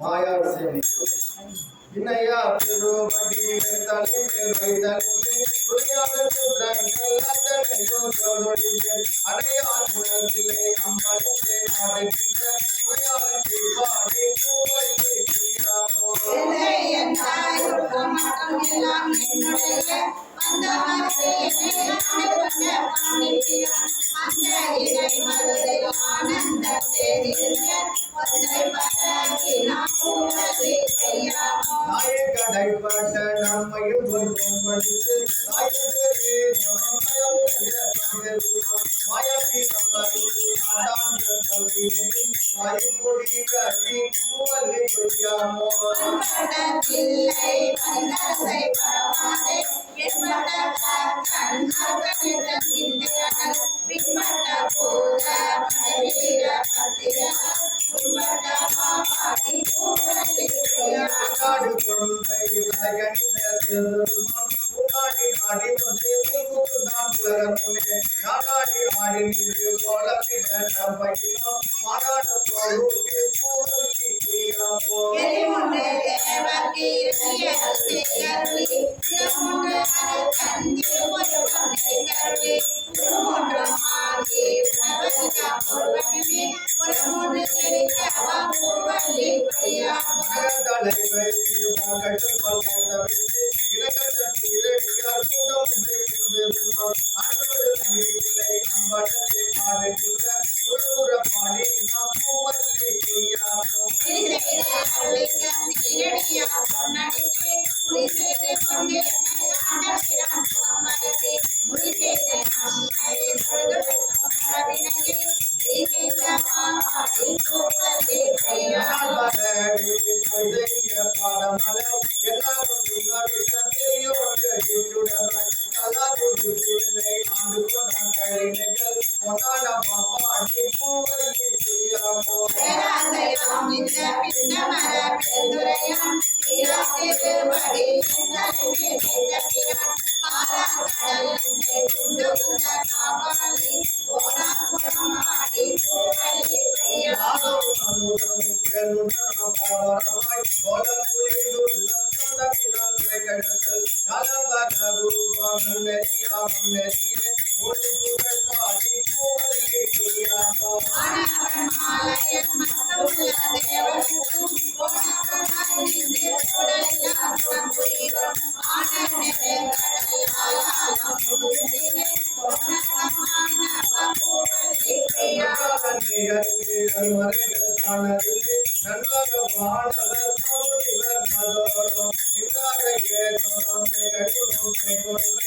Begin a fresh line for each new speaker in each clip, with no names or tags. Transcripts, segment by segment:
மாயா சேமிப்பு இணையா பெருமடி தலை மேல் வைத்தலுமே புரியாத சூத்திரங்கள் அத்தனையோ ஜோதொழிந்து குணத்திலே அம்பலத்தை ஆடுகின்ற புறையாளத்தை பாடி பூவல்லி நம்மையும் தாயகரே Thank you. Deus, Deus, வாணிக்கு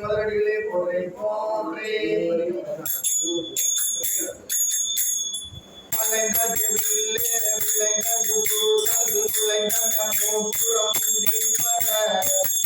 மலரடிகளே போன்றே போன்றே விளைந்தது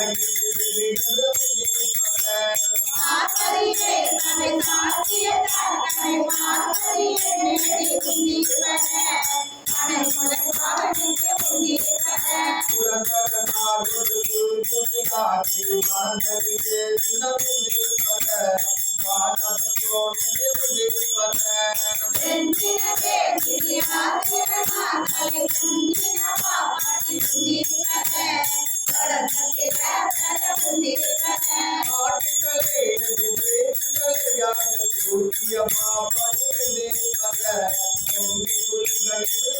Thank you. குடந்த பகுதிப்பர
நல்ல மலரின் நான்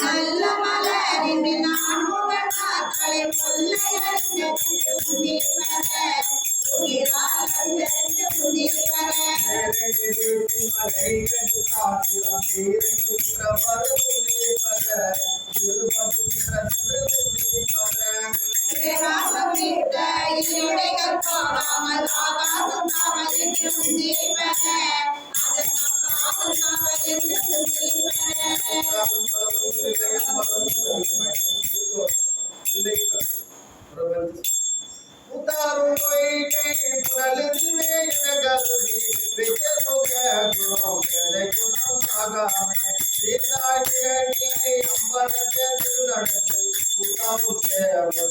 நல்ல புதிவர உயிராளந்த புதிவர ராசமிட்ட இடைகள் போடாமல் ஆகாசம் நாமல் என்று புதிவர
జగతే ఉదాము కేవలం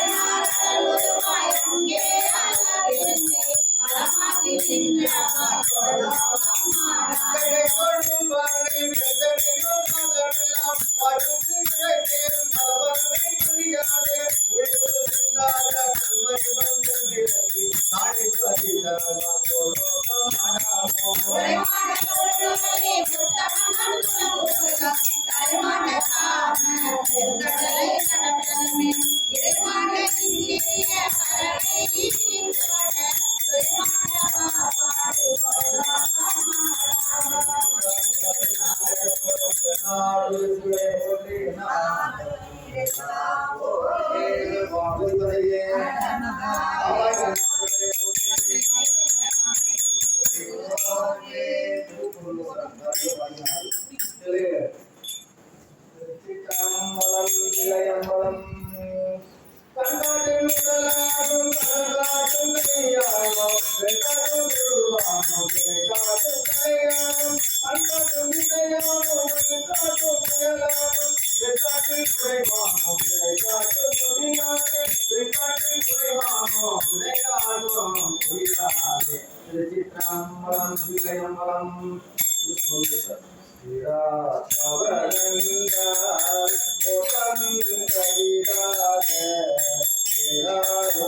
திருக்கடலை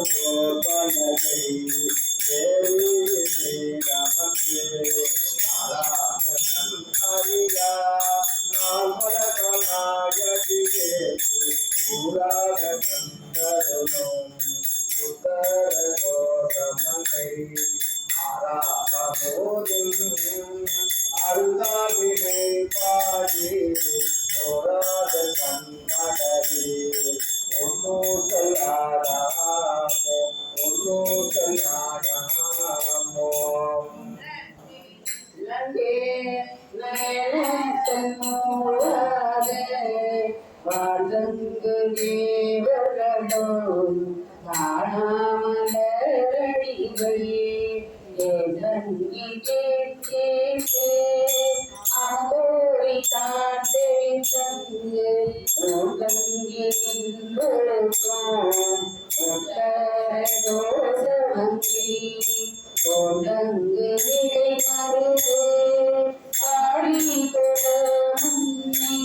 గోపాలై దేవి రమే வாழ்ந்து நீவரடும் நாணாமலரடிகள் ஆகோரி காட்டை தங்கு உடங்கிருக்கும் உடரதோசவங்கி உடங்கு விடை மறுத்து பாடி தொடங்கி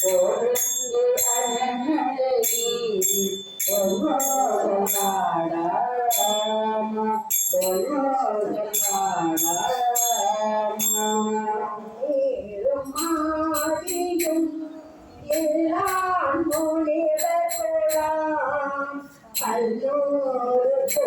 தொடர்ந்து அழகி பொருளாடாமா பொருளாடாமாதியும் எல்லாம் முனிவர்களாம் பல்லோரு
போ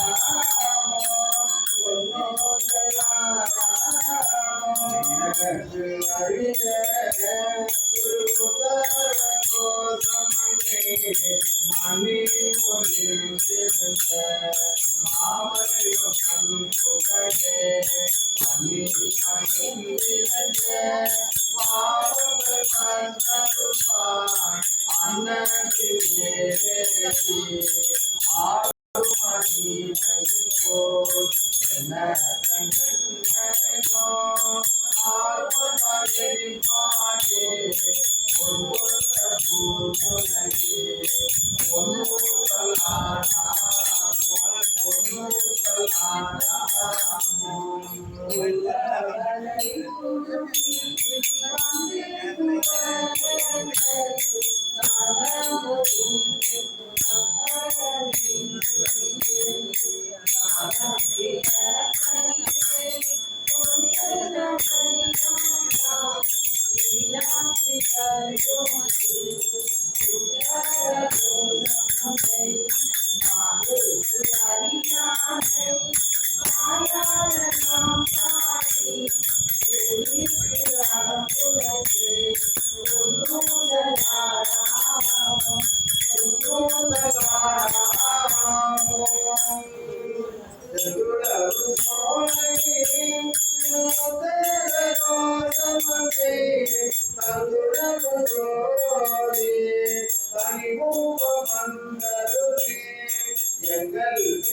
Thank you. என்ன கண்டோ ஆர்வதாலே பாடே Thank you.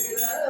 Yeah.